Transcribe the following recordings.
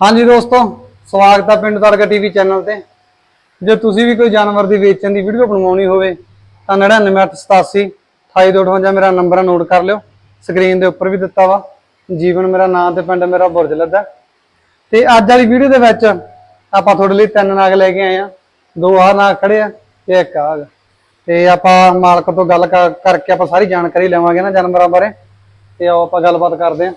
ਹਾਂਜੀ ਦੋਸਤੋ, ਸਵਾਗਤ ਹੈ ਪਿੰਡ ਤੜਕਾ ਟੀਵੀ ਚੈਨਲ ਤੇ। ਜੇ ਤੁਸੀਂ ਵੀ ਕੋਈ ਜਾਨਵਰ ਦੀ ਵੇਚਣ ਦੀ ਵੀਡੀਓ ਬਣਵਾਉਣੀ ਹੋਵੇ, ਤਾਂ 9987 2858 ਮੇਰਾ ਨੰਬਰ ਨੋਟ ਕਰ ਲਿਓ। ਸਕਰੀਨ ਦੇ ਉੱਪਰ ਵੀ ਦਿੱਤਾ ਵਾ। ਜੀਵਨ ਮੇਰਾ ਨਾਮ ਤੇ ਪਿੰਡ ਮੇਰਾ ਬੁਰਜ ਲੱਦਾ ਤੇ ਅੱਜ ਵਾਲੀ ਵੀਡੀਓ ਦੇ ਵਿੱਚ ਆਪਾਂ ਤੁਹਾਡੇ ਲਈ ਤਿੰਨ ਨਾਗ ਲੈ ਕੇ ਆਏ ਆ। ਦੋ ਆਹ ਨਾਗ ਖੜੇ ਆ ਤੇ ਇੱਕ ਆਹ ਗਾ। ਤੇ ਆਪਾਂ ਮਾਲਕ ਤੋਂ ਗੱਲ ਕਰ- ਕਰਕੇ ਆਪਾਂ ਸਾਰੀ ਜਾਣਕਾਰੀ ਲਵਾਂਗੇ ਨਾ ਜਾਨਵਰਾਂ ਬਾਰੇ। ਤੇ ਆਓ ਆਪਾਂ ਗੱਲਬਾਤ ਕਰਦੇ ਆ।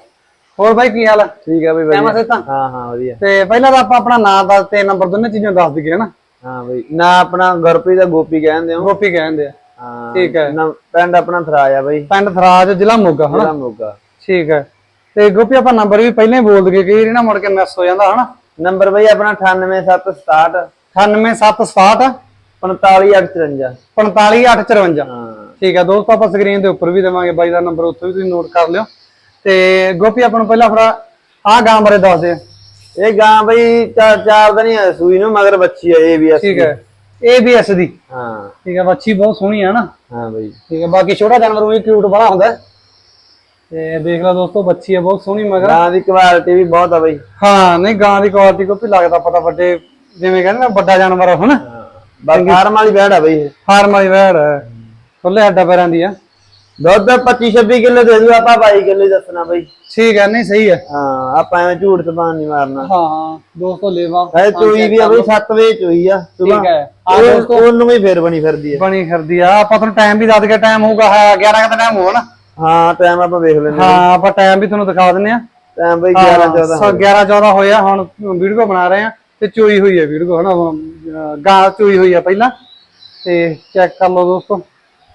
ਹੋਰ ਬਾਈ ਕੀ ਹਾਲ ਆ? ਠੀਕ ਆ ਬਈ ਵਧੀਆ। ਹਾਂ ਹਾਂ ਵਧੀਆ। ਤੇ ਪਹਿਲਾਂ ਤਾਂ ਆਪਾਂ ਆਪਣਾ ਨਾਮ ਦੱਸ ਤੇ ਨੰਬਰ ਦੋਨੇ ਚੀਜ਼ਾਂ ਦੱਸ ਦਈਏ ਨਾ? ਹਾਂ ਬਈ ਨਾ ਆਪਣਾ ਗੁਰਪ੍ਰੀਤ ਦਾ ਗੋਪੀ ਕਹਿੰਦੇ ਹੋ? ਗੋਪੀ ਕਹਿੰਦੇ ਆ। ਹਾਂ ਠੀਕ ਹੈ। ਨਾ- ਪਿੰਡ ਆਪਣਾ ਥਰਾਜ ਆ ਬਈ। ਪਿੰਡ ਥਰਾਜ ਜ਼ਿਲ੍ਹਾ ਮੋਗਾ ਹਨਾ ਜਿਹੜਾ ਮੋਗਾ। ਠੀਕ ਹੈ। ਤੇ ਗੋਪੀ ਆਪਾਂ ਨੰਬਰ ਵੀ ਪਹਿਲਾਂ ਹੀ ਬੋਲ ਦਈਏ ਕਈ ਨਾ ਮੁੜ ਕੇ ਮਿਸ ਹੋ ਜਾਂਦਾ ਹਨਾ ਨੰਬਰ ਬਈ ਆਪਣਾ 98767 98767 45854 45854 ਹਾਂ। ਠੀਕ ਹੈ ਦੋਸਤੋ ਆਪਾਂ ਸਕਰੀਨ ਦੇ ਉੱਪਰ ਵੀ ਦੇਵਾਂਗੇ ਬਾਈ ਦਾ ਨੰਬਰ ਉੱਥੇ ਵੀ ਤੁਸੀਂ ਨੋਟ ਕਰ ਲਿਓ। ਤੇ ਗੋਪੀ ਆਪਾਂ ਨੂੰ ਪਹਿਲਾਂ ਆਹ ਗਾਂ ਬਾਰੇ ਦੱਸ ਦੇ। ਇਹ ਗਾਂ ਬਈ ਚਾਰ ਚਾਰ ਦਿਨ ਹੀ ਆ ਸੂਈ ਨੂੰ ਮਗਰ ਬੱਚੀ ਆ ਇਹ ਵੀ ਆ ਠੀਕ ਹੈ। ABS ਦੀ। ਹਾਂ। ਠੀਕ ਹੈ ਬੱਚੀ ਬਹੁਤ ਸੋਹਣੀ ਹੈ ਨਾ। ਹਾਂ ਬਈ। ਠੀਕ ਹੈ ਬਾਕੀ ਛੋਟਾ ਜਾਨਵਰ ਵੀ ਕਿਊਟ ਬੜਾ ਹੁੰਦਾ ਹੈ। ਤੇ ਦੇਖ ਲਓ ਦੋਸਤੋ ਬੱਚੀ ਹੈ ਬਹੁਤ ਸੋਹਣੀ ਮਗਰ। ਗਾਂ ਦੀ ਕੁਆਲਿਟੀ ਵੀ ਬਹੁਤ ਆ ਬਈ। ਹਾਂ ਨਹੀਂ ਗਾਂ ਦੀ ਕੁਆਲਿਟੀ ਕੋਈ ਲੱਗਦਾ ਪਤਾ ਵੱਡੇ ਜਿਵੇਂ ਕਹਿੰਦੇ ਨਾ ਵੱਡਾ ਜਾਨਵਰ ਆ ਹਨਾ? ਬਸ ਫਾਰਮ ਵਾਲੀ ਬੈੜ ਆ ਬਈ ਇਹ। ਫਾਰਮ ਵਾਲੀ ਵੈੜ ਹੈ। ਖੁੱਲੇ ਹੱਡਾਂ ਪੈਰਾਂ ਦੀ ਆ। ਦੁੱਧ 25 26 ਕਿਲੋ ਦੇ ਦੂ ਆਪਾਂ 22 ਕਿਲੋ ਹੀ ਦੱਸਣਾ ਬਈ। ਠੀਕ ਹੈ ਨਹੀਂ ਸਹੀ ਹੈ। ਹਾਂ ਆਪਾਂ ਐਵੇਂ ਝੂਠ ਜ਼ਬਾਨ ਨਹੀਂ ਮਾਰਨਾ। ਹਾਂ ਹਾਂ ਦੋਸਤੋ ਲੇਵਾ ਹੈ ਚੋਈ ਵੀ ਆ ਬਈ 7 ਵਜੇ ਚੋਈ ਆ ਠੀਕ ਹੈ। ਆ ਦੋਸਤੋ ਉਹਨੂੰ ਵੀ ਫੇਰ ਬਣੀ ਫਿਰਦੀ ਆ। ਬਣੀ ਫਿਰਦੀ ਆ। ਆਪਾਂ ਤੁਹਾਨੂੰ ਟਾਈਮ ਵੀ ਦੱਸ ਕੇ ਟਾਈਮ ਹੋਊਗਾ ਹਾਂ 11 ਦਾ ਟਾਈਮ ਹੋਣਾ ਹਾਂ ਟਾਈਮ ਆਪਾਂ ਵੇਖ ਲੈਂਦੇ ਹਾਂ ਆਪਾਂ ਟਾਈਮ ਵੀ ਤੁਹਾਨੂੰ ਦਿਖਾ ਦਿੰਨੇ ਆ। ਟਾਈਮ ਬਈ 11 14 ਸੋ 11 14 ਹੋਇਆ ਹੁਣ ਵੀਡੀਓ ਬਣਾ ਰਹੇ ਆ ਤੇ ਚੋਈ ਹੋਈ ਹੈ ਵੀਡੀਓ ਹਨਾ? ਗਾਂ ਚੋਈ ਹੋਈ ਆ ਪਹਿਲਾਂ। ਤੇ ਚੈੱਕ ਕਰ ਲਓ ਦੋਸਤੋ।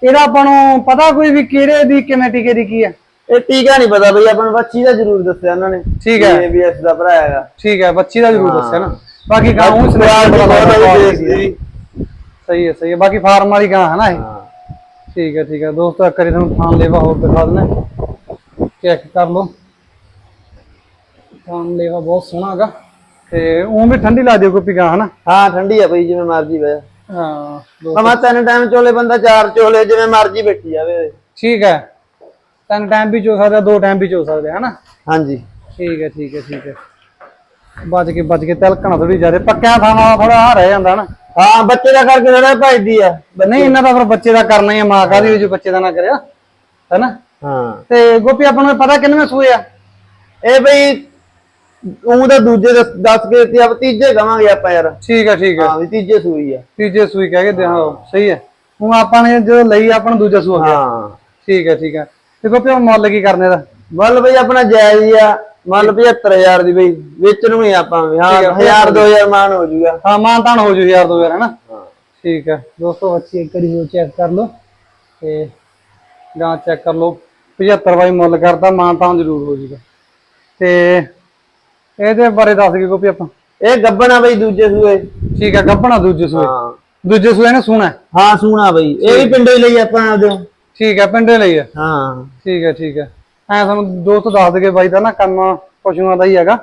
ਇਹਦਾ ਆਪਾਂ ਨੂੰ ਪਤਾ ਕੋਈ ਵੀ ਕਿਹੜੇ ਦੀ ਕਿਵੇਂ ਟੀਕੇ ਦੀ ਕੀ ਆ ਇਹ ਟੀਕਾ ਨਹੀਂ ਪਤਾ ਬਈ ਆਪਾਂ ਨੂੰ ਬੱਚੀ ਦਾ ਜ਼ਰੂਰ ਦੱਸਿਆ ਉਹਨਾਂ ਨੇ ਠੀਕ ਹੈ। ਏਬੀਐਸ ਦਾ ਭਰਾ ਹੈਗਾ। ਠੀਕ ਹੈ ਬੱਚੀ ਦਾ ਜ਼ਰੂਰ ਦੱਸਿਆ ਨਾ। ਬਾਕੀ ਗਾਂ ਦੇਖ ਦੀ। ਸਹੀ ਹੈ ਸਹੀ ਹੈ। ਬਾਕੀ ਫਾਰਮ ਵਾਲੀ ਗਾਂ ਹੈ ਨਾ ਇਹ? ਹਾਂ। ਠੀਕ ਹੈ ਠੀਕ ਹੈ। ਦੋਸਤੋ ਇੱਕ ਵਾਰੀ ਤੁਹਾਨੂੰ ਥਾਂ ਲੇਵਾ ਹੋਰ ਦਿਖਾ ਦਿੰਦਾ ਚੈੱਕ ਕਰ ਲਓ। ਥਾਂ ਲੇਵਾ ਬਹੁਤ ਸੋਹਣਾ ਹੈਗਾ। ਤੇ ਉਹ ਵੀ ਠੰਡੀ ਲਾ ਦਿਓ ਕੋਈ ਗਾਂ ਹਨਾ ਹਾਂ ਠੰਡੀ ਆ ਬਈ ਜਿਵੇਂ ਮਰਜ਼ੀ ਬਈ ਹਾਂ। ਦੋ- ਮਮਾ ਤਿੰਨ ਟਾਈਮ ਚੋਲੇ ਬੰਦਾ ਚਾਰ ਚੋਲੇ ਜਿਵੇਂ ਮਰਜ਼ੀ ਬੈਠੀ ਜਾਵੇ। ਠੀਕ ਹੈ। ਤਿੰਨ ਟਾਈਮ ਵੀ ਚੋ ਸਕਦਾ ਦੋ ਟਾਈਮ ਵੀ ਚੋ ਸਕਦੇ ਹਨਾ? ਹਾਂਜੀ। ਠੀਕ ਹੈ ਠੀਕ ਹੈ ਠੀਕ ਹੈ। ਬਚ ਕੇ ਬਚ ਕੇ ਤਿਲਕਣਾ ਥੋੜੀ ਜ਼ਿਆਦਾ ਪੱਕਿਆਂ ਥਾਵਾਂ ਥੋੜਾ ਆ ਰਹਿ ਜਾਂਦਾ ਨਾ। ਹਾਂ ਬੱਚੇ ਦਾ ਕਰਕੇ ਥੋੜਾ ਭਜਦੀ ਆ। ਨਹੀਂ ਇਹਨਾਂ ਦਾ ਫਿਰ ਬੱਚੇ ਦਾ ਕਰਨਾ ਹੀ ਆ ਮਾਂ ਕਾਦੀ ਜੋ ਬੱਚੇ ਦਾ ਨਾ ਕਰਿਆ ਹੈਨਾ? ਹਾਂ। ਤੇ ਗੋਪੀ ਆਪਾਂ ਨੂੰ ਪਤਾ ਕਿੰਨਵੇਂ ਸੂਏ ਆ? ਇਹ ਬਈ ਉਹ ਤਾਂ ਦੂਜੇ ਦੱਸ ਦੱਸ ਕੇ ਤੇ ਆਪ ਤੀਜੇ ਕਵਾਂਗੇ ਆਪਾਂ ਯਾਰ। ਠੀਕ ਹੈ ਠੀਕ ਹੈ ਹਾਂ ਵੀ ਤੀਜੇ ਸੂਈ ਆ। ਤੀਜੇ ਸੂਈ ਕਹਿ ਕੇ ਦੇ ਹਾਂ ਸਹੀ ਹੈ ਹੁਣ ਆਪਾਂ ਨੇ ਜੋ ਲਈ ਆਪਾਂ ਨੂੰ ਦੂਜਾ ਸੂਆ ਗਿਆ। ਹਾਂ। ਠੀਕ ਹੈ ਠੀਕ ਹੈ ਤੇ ਗੋਪੀ ਉਹ ਮੁੱਲ ਕੀ ਕਰਨੇ ਦਾ। ਮੁੱਲ ਬਈ ਆਪਣਾ ਜਾਇਜ਼ ਹੀ ਆ ਮੁੱਲ 75000 ਦੀ ਬਈ ਵਿੱਚ ਨੂੰ ਹੀ ਆਪਾਂ ਹਾਂ 1000 2000 ਮਾਨ ਹੋ ਜਾਊਗਾ ਹਾਂ ਮਾਨ ਤਾਨ ਹੋ ਜੂ ਯਾਰ ਦੋ ਯਾਰ ਹੈਨਾ? ਠੀਕ ਹੈ ਦੋਸਤੋ ਅੱਛੀ ਇੱਕ ਵਾਰੀ ਚੈੱਕ ਕਰ ਲਓ ਤੇ ਗਾਂ ਚੈੱਕ ਕਰ ਲਓ। 75 ਵਾਈ ਮੁੱਲ ਕਰਦਾ ਮਾਨ ਤਾਨ ਜ਼ਰੂਰ ਹੋ ਜੂਗਾ। ਤੇ ਇਹਦੇ ਬਾਰੇ ਦੱਸ ਕੇ ਗੋਪੀ ਆਪਾਂ। ਇਹ ਗੱਬਣ ਆ ਬਈ ਦੂਜੇ ਸੂਏ। ਠੀਕ ਹੈ ਗੱਪਣਾ ਦੂਜੇ ਸੂਏ। ਹਾਂ। ਦੂਜੇ ਸੂਏ ਨੇ ਸੋਹਣਾ ਹੈ। ਸੂਣਾ ਬਈ। ਇਹ ਵੀ ਪਿੰਡੋਂ ਹੀ ਲਈ ਆਪਾਂ ਆਪਦੇ। ਠੀਕ ਹੈ ਪਿੰਡੇ ਲਈ ਹੈ ਹਾਂ। ਠੀਕ ਹੈ ਠੀਕ ਹੈ ਐ ਤੁਹਾਨੂੰ ਦੋਸਤ ਦੱਸ ਦਗੇ ਬਾਈ ਦਾ ਨਾ ਕੰਮ ਪਸ਼ੂਆਂ ਦਾ ਹੀ ਹੈਗਾ।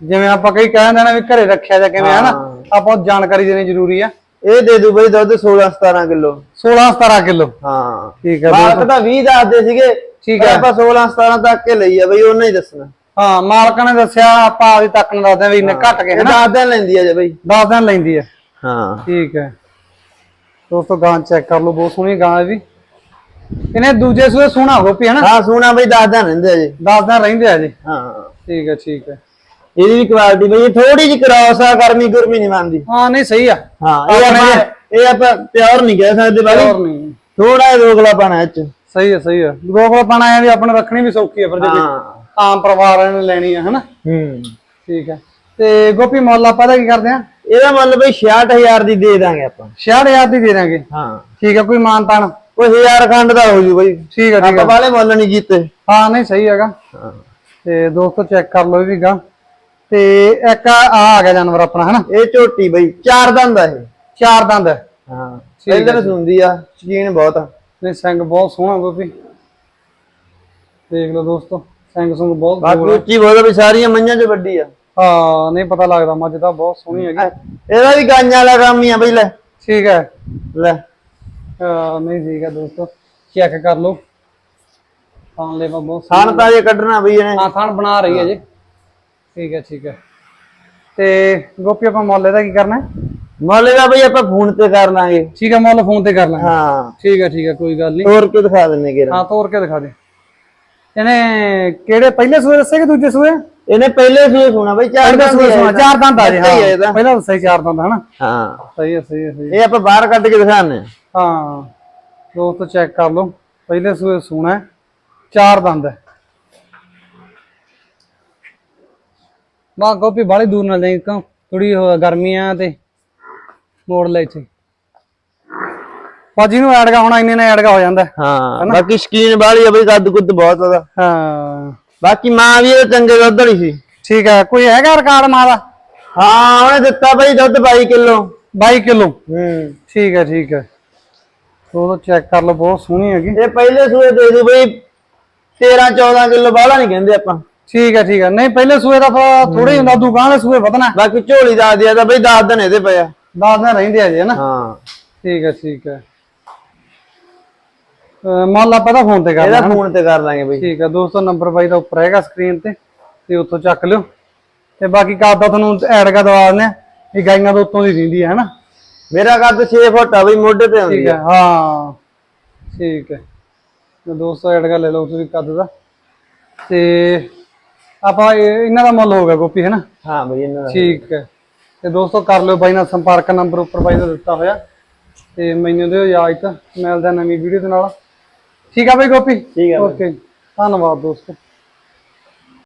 ਜਿਵੇਂ ਆਪਾਂ ਕਈ ਕਹਿ ਦਿੰਦੇ ਨੇ ਵੀ ਘਰੇ ਰੱਖਿਆ ਜਾਂ ਕਿਵੇਂ ਹੈ। ਨਾ ਆਪਾਂ ਜਾਣਕਾਰੀ ਦੇਣੀ ਜ਼ਰੂਰੀ ਆ। ਇਹ ਦੇ ਦੂ ਬਈ ਦੁੱਧ 16 17 ਕਿਲੋ। 16 17 ਕਿਲੋ। ਹਾਂ। ਠੀਕ ਹੈ ਮਾਲਕ ਤਾਂ 20 ਦੱਸਦੇ ਸੀਗੇ ਠੀਕ ਹੈ। ਆਪਾਂ 16 17 ਤੱਕ ਕੇ ਲਈ ਆ ਬਈ ਉਹਨਾਂ ਹੀ ਦੱਸਣਾ। ਹਾਂ ਮਾਲਕਾਂ ਨੇ ਦੱਸਿਆ ਆਪਾਂ ਆਪਦੀ ਤੱਕ ਨੂੰ ਦੱਸਦੇ ਆ ਵੀ ਇੰਨੇ ਘਟ ਗਏ ਇਹ ਹਨਾ। ਦੱਸ ਦਿਨ ਲੈਂਦੀ ਆ ਜੇ ਬਈ। 10 ਦਿਨ ਲੈਂਦੀ ਹੈ ਹਾਂ। ਠੀਕ ਹੈ। ਦੋਸਤੋ ਗਾਂ ਚੈੱਕ ਕਰ ਲਓ ਬਹੁਤ ਸੋਹਣੀ ਗਾਂ ਹੈ ਵੀ। ਇਹਨੇ ਦੂਜੇ ਸੂਏ ਸੋਹਣਾ ਗੋਪੀ ਹਨਾ। ਹਾਂ ਸੂਣਾ ਬਈ ਦੱਸ ਦਿਨ ਰਹਿੰਦੇ ਆ ਜੀ। 10 ਦਿਨ ਰਹਿੰਦੇ ਆ ਜੀ। ਹਾਂ। ਠੀਕ ਹੈ ਠੀਕ ਹੈ। ਇਹਦੀ ਵੀ ਕੁਆਲਿਟੀ ਬਈ ਥੋੜੀ ਜਿਹੀ ਕ੍ਰਾਸ ਆ ਗਰਮੀ ਗੁਰਮੀ ਨਹੀਂ ਮੰਨਦੀ ਹਾਂ ਨਹੀਂ ਸਹੀ ਆ। ਹਾਂ ਇਹ ਆਪਣੇ- ਆਪਾਂ ਇਹ ਆਪਾਂ ਪਿਓਰ ਨਹੀਂ ਕਹਿ ਸਕਦੇ ਹੋਰ ਬਾਈ ਨਹੀਂ। ਥੋੜਾ ਜਿਹਾ ਰੋਗਲਾ ਪਾਣਾ ਇਹ ਚ। ਸਹੀ ਹੈ ਸਹੀ ਹੈ ਗੋਪਲ ਪਾਣਾ ਆਇਆ ਵੀ ਆਪਣੇ ਰੱਖਣੀ ਵੀ ਸੌਖੀ ਹੈ ਫਿਰ ਜੇ ਕੋਈ। ਹਾਂ। ਆਮ ਪਰਿਵਾਰਾਂ ਨੇ ਲੈਣੀ ਹੈ ਹਨਾ? ਹੂੰ। ਠੀਕ ਹੈ ਤੇ ਗੋਪੀ ਮੁੱਲ ਆਪਾਂ ਦਾ ਕੀ ਕਰਦੇ ਆ? ਇਹਦਾ ਮੁੱਲ ਬਈ 66000 ਦੀ ਦੇ ਦਾਂਗੇ ਆਪਾਂ। 66000 ਦੀ ਦੇ ਦਾਂਗੇ? ਹਾਂ। ਠੀਕ ਹੈ ਕੋਈ ਮਾਨਤਾਨ? ਕੋਈ ਹਜ਼ਾਰ ਖੰਡ ਦਾ ਹੋ ਜੂ ਬਈ। ਠੀਕ ਹੈ ਠੀਕ ਆਪਾਂ ਵਾਲੇ ਮੁੱਲ ਨਹੀਂ ਕੀਤੇ। ਹਾਂ ਨਹੀਂ ਸਹੀ ਹੈਗਾ। ਤੇ ਦੋਸਤੋ ਚੈੱਕ ਕਰ ਲਓ ਇਹ ਵੀ ਗਾ ਤੇ ਇੱਕ ਆ ਆ ਗਿਆ ਜਾਨਵਰ ਆਪਣਾ ਹਨਾ? ਇਹ ਝੋਟੀ ਬਈ ਚਾਰ ਦੰਦ ਆ ਇਹ। ਚਾਰ ਦੰਦ। ਹੈ। ਪਹਿਲਾਂ ਸੁਣਦੀ ਆ ਸ਼ਕੀਨ ਬਹੁਤ ਆ। ਨਹੀਂ ਸਿੰਘ ਬਹੁਤ ਸੋਹਣਾ ਗੋਪੀ। ਦੇਖ ਲਓ ਦੋਸਤੋ। ਸਿੰਘ ਸੁੰਗ ਬਹੁਤ ਬਾਕੀ। ਉੱਚੀ ਬਹੁਤ ਵੀ ਸਾਰੀਆਂ ਮੰਝਾਂ 'ਚ ਵੱਡੀ ਆ। ਹਾਂ ਨਹੀਂ ਪਤਾ ਲੱਗਦਾ ਮੱਝ ਤਾਂ ਬਹੁਤ ਸੋਹਣੀ ਹੈਗੀ। ਇਹਦਾ ਵੀ ਗਾਂਆਂ ਵਾਲਾ ਕੰਮ ਹੀ ਆ ਬਈ ਲੈ। ਠੀਕ ਹੈ। ਲੈ। ਹਾਂ, ਨਹੀਂ ਠੀਕ ਹੈ ਦੋਸਤੋ ਚੈੱਕ ਕਰ ਲਓ। ਥਾਂ ਲੈਵਾ ਬਹੁਤ ਖਾਣ ਤਾਂ ਜੇ ਕੱਢਣਾ ਬਈ ਇਹਨੇ। ਹਾਂ ਥਣ ਬਣਾ ਰਹੀ ਹੈ ਜੀ। ਠੀਕ ਹੈ ਠੀਕ ਹੈ। ਤੇ ਗੋਪੀ ਆਪਾਂ ਮੁੱਲ ਇਹਦਾ ਕੀ ਕਰਨਾ ਹੈ? ਮੁੱਲ ਦਾ ਬਈ ਆਪਾਂ ਫੋਨ ਤੇ ਕਰ ਲਾਂਗੇ। ਠੀਕ ਹੈ ਮੁੱਲ ਫੋਨ ਤੇ ਕਰ ਲਾਂਗੇ। ਹਾਂ। ਠੀਕ ਹੈ ਠੀਕ ਹੈ ਕੋਈ ਗੱਲ ਨਹੀਂ। ਤੋਰ ਕੇ ਦਿਖਾ ਦਿੰਨੇ ਕਿਰਾ ਹਾਂ ਤੋੜ ਕੇ ਦਿਖਾ ਦੇ। ਇਹਨੇ ਕਿਹੜੇ ਪਹਿਲੇ ਸੂਏ ਦੱਸੇ ਕਿ ਦੂਜੇ ਸੂਏ? ਇਹਨੇ ਪਹਿਲੇ ਸੂਏ ਸੁਣਾ ਬਈ ਚਾਰ ਪਹਿਲੇ ਦੰਦ ਸੂਏ ਸੁਣਾ। ਚਾਰ ਦੰਦ ਆ ਜੀ ਹੀ। ਪਹਿਲਾਂ ਦੱਸਿਆ ਚਾਰ ਦੰਦ ਹਨਾ? ਹਾਂ। ਸਹੀ ਹੈ ਸਹੀ ਹੈ ਸਹੀ। ਇਹ ਆਪਾਂ ਬਾਹਰ ਕੱਢ ਕੇ ਦਿਖਾਣੇ ਹਾਂ ਦੋਸਤੋ ਚੈੱਕ ਕਰ ਲਓ। ਪਹਿਲੇ ਸੂਏ ਸੂਣਾ ਚਾਰ ਦੰਦ। ਹੈ ਬਾ ਗੋਪੀ ਬਾਲੀ ਦੂਰ ਨਾਲ ਜਾਈ ਕਿਉਂ? ਥੋੜੀ ਗਰਮੀ ਆ ਤੇ ਮੋੜ ਲੈ ਇੱਥੇ। ਭਾਜੀ ਨੂੰ ਐਡਗਾ ਹੁਣ ਇੰਨੇ ਨਾਲ ਐਡਗਾ ਹੋ ਜਾਂਦਾ। ਹੈ। ਬਾਕੀ ਸਕੀਨ ਵਾਲੀ ਆ ਬਈ ਕੱਦ ਕੁੱਦ ਬਹੁਤ ਉਹਦਾ। ਹਾਂ। ਬਾਕੀ ਮਾਂ ਵੀ ਇਹ ਚੰਗੇ ਦੁੱਧ ਵਾਲੀ ਸੀ। ਠੀਕ ਹੈ ਕੋਈ ਹੈਗਾ ਰਿਕਾਰਡ ਮਾਂ ਦਾ? ਹਾਂ ਉਹਨੇ ਦਿੱਤਾ ਬਈ ਦੁੱਧ 22 ਕਿਲੋ। 22 ਕਿਲੋ? ਹੂੰ। ਠੀਕ ਹੈ ਠੀਕ ਹੈ ਉਹ ਚੈੱਕ ਕਰ ਲਓ ਬਹੁਤ ਸੋਹਣੀ ਹੈਗੀ। ਇਹ ਪਹਿਲੇ ਸੂਏ ਦੇ ਦੂ ਬਈ 13 14 ਕਿਲੋ ਬਾਹਲਾ ਨਹੀਂ ਕਹਿੰਦੇ ਆਪਾਂ। ਠੀਕ ਹੈ ਠੀਕ ਹੈ ਨਹੀਂ ਪਹਿਲੇ ਸੂਏ ਦਾ ਥੋੜੇ ਹੁੰਦਾ ਦੁਕਾਨ ਦੇ ਸੂਏ ਵਧਣਾ। ਬਾਕੀ ਝੋਲੀ ਦੱਸ ਦਿਆ ਤਾਂ ਬਈ 10 ਦਿਨ ਇਹਦੇ ਪਿਆ 10 ਦਿਨ ਰਹਿੰਦੇ ਆ ਜੇ ਨਾ ਹਾਂ। ਠੀਕ ਹੈ ਠੀਕ ਹੈ ਅਹ ਮੰਨ ਲਾ ਪਹਿਲਾਂ ਫੋਨ ਤੇ ਕਰਨਾ ਇਹਦਾ ਫੋਨ ਤੇ ਕਰ ਲਾਂਗੇ ਬਈ। ਠੀਕ ਹੈ ਦੋਸਤੋ ਨੰਬਰ ਬਾਈ ਦਾ ਉੱਪਰ ਹੈਗਾ ਸਕਰੀਨ ਤੇ ਤੇ ਉੱਥੋਂ ਚੱਕ ਲਿਓ। ਤੇ ਬਾਕੀ ਕਾਦਾ ਤੁਹਾਨੂੰ ਐਡ ਕਰ ਦਵਾ ਦਿੰਦੇ ਆ। ਇਹ ਗਾਈਆਂ ਦੇ ਉੱਤੋਂ ਦੀ ਦਿੰਦੀ ਹੈ ਹਨਾ? ਮੇਰਾ ਕੱਦ 6 ਫੁੱਟ ਆ ਬਈ ਮੋਢੇ ਤੇ ਹੁੰਦੀ ਠੀਕ ਆ। ਹੈ ਹਾਂ। ਠੀਕ ਹੈ ਤੇ ਦੋਸਤੋ ਐਡ ਕਰ ਲੈ ਲਓ ਤੁਸੀਂ ਕੱਦ ਦਾ। ਤੇ ਆਪਾਂ ਇਹ- ਇਹਨਾਂ ਦਾ ਮੁੱਲ ਹੋਗਾ ਗੋਪੀ ਹੈ ਨਾ ਹਾਂ ਬਈ ਇਹਨਾਂ ਦਾ। ਠੀਕ ਹੈ ਤੇ ਦੋਸਤੋ ਕਰ ਲਿਓ ਬਾਈ ਨਾਲ ਸੰਪਰਕ ਨੰਬਰ ਉੱਪਰ ਬਾਈ ਦਾ ਦਿੱਤਾ ਹੋਇਆ। ਤੇ ਮੈਨੂੰ ਦਿਓ ਇਜਾਜ਼ਤ ਮਿਲਦਾ ਨਵੀਂ ਵੀਡੀਓ ਦੇ ਨਾਲ। ਠੀਕ ਆ ਬਾਈ ਗੋਪੀ? ਠੀਕ ਆ ਬਾਈ। ਓਕੇ ਧੰਨਵਾਦ ਦੋਸਤੋ।